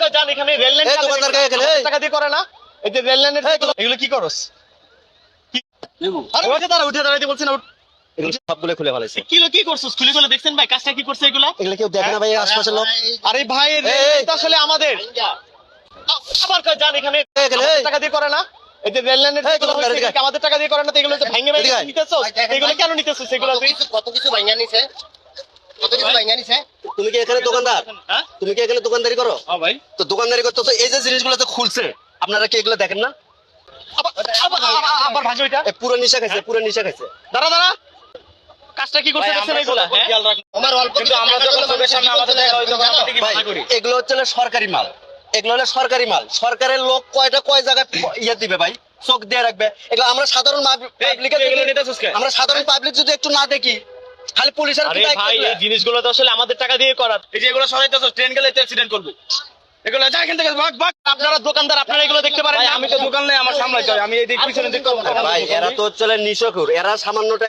কয় যান এখানে রেল লাইন দোকানদার কে এখানে? টাকা দিয়ে করে না। এই যে রেল লাইনের এগুলো কি করস? আরে উঠে দাঁড়া উঠে দাঁড়াইতে বলছেন এগুলো সবগুলো খুলে ফেলাইছে। কি কি করছিস? খুলে খুলে দেখছেন ভাই কাজটা কি করছে এগুলা? এগুলো কেউ দেখে না ভাই আশপাশের লোক। আরে ভাই রেল এই, এই। লাইন তো আসলে আমাদের। আবার কয় যান এখানে। টাকা দিয়ে করে না। এই যে রেল লাইনের এই, যেগুলো দোকানদার, হয়েছে, এদিকে আয়। আমাদের টাকা দিয়ে করে না এগুলো তো ভেঙে ভেঙে নিতেছো? এগুলো কেন নিতেছো সেগুলো কত কিছু ভাঙা নিছে? কত কিছু ভাঙা নিছে? তুমি কি এখানে দোকানদার? হ্যাঁ? তুমি কি এখানে দোকানদারি করো? হ্যাঁ ভাই। তো দোকানদারি করতে তো এই যে জিনিসগুলো তো খুলছে আপনারা কি এগুলো দেখেন না? আবার ওইটা? পুরো নিশা খাইছে পুরো নিশা খাইছে। দাঁড়া দাঁড়া। কাজটা কি করছে দেখছেন এগুলা হ্যাঁ? আমার অল্প কিন্তু আমরা যখন চোখের সামনে আমাদের দেখা হয় তখন আমরা ঠিকই ভাই করি? এগুলো হচ্ছে সরকারি মাল। এগুলো হলো সরকারি মাল। সরকারের লোক কয়টা কয় জায়গায় ইয়ে দিবে ভাই? চোখ দিয়ে রাখবে। এগুলো আমরা সাধারণ পাবলিক তুই এগুলো নিতেছিস কেন? আমরা সাধারণ পাবলিক যদি একটু না দেখি খালি পুলিশের কি আরে দায়িত্ব ভাই এই জিনিসগুলো তো আসলে আমাদের টাকা দিয়ে করা এই যে এগুলো সরাইতেছ ট্রেন গেলে অ্যাক্সিডেন্ট করবে। এগুলো যা এখান থেকে ভাগ ভাগ। আপনারা দোকানদার আপনারা এগুলো দেখতে পারেন আমি তো দোকান নেই আমার সামলাইতে হয় আমি এই দিক পিছনে দিক করব ভাই এরা তো চলে নিশকুর। এরা সামান্য